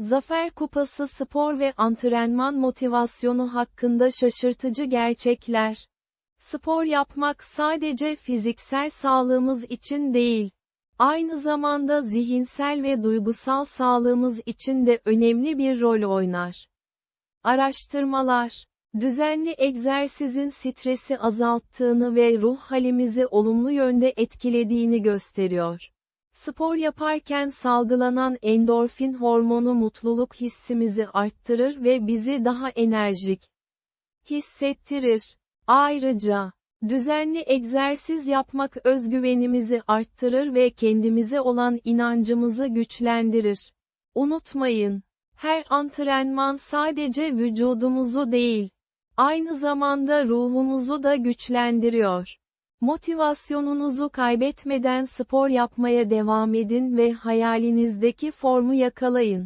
Zafer Kupası spor ve antrenman motivasyonu hakkında şaşırtıcı gerçekler. Spor yapmak sadece fiziksel sağlığımız için değil, aynı zamanda zihinsel ve duygusal sağlığımız için de önemli bir rol oynar. Araştırmalar, düzenli egzersizin stresi azalttığını ve ruh halimizi olumlu yönde etkilediğini gösteriyor. Spor yaparken salgılanan endorfin hormonu mutluluk hissimizi arttırır ve bizi daha enerjik hissettirir. Ayrıca, düzenli egzersiz yapmak özgüvenimizi arttırır ve kendimize olan inancımızı güçlendirir. Unutmayın, her antrenman sadece vücudumuzu değil, aynı zamanda ruhumuzu da güçlendiriyor. Motivasyonunuzu kaybetmeden spor yapmaya devam edin ve hayalinizdeki formu yakalayın.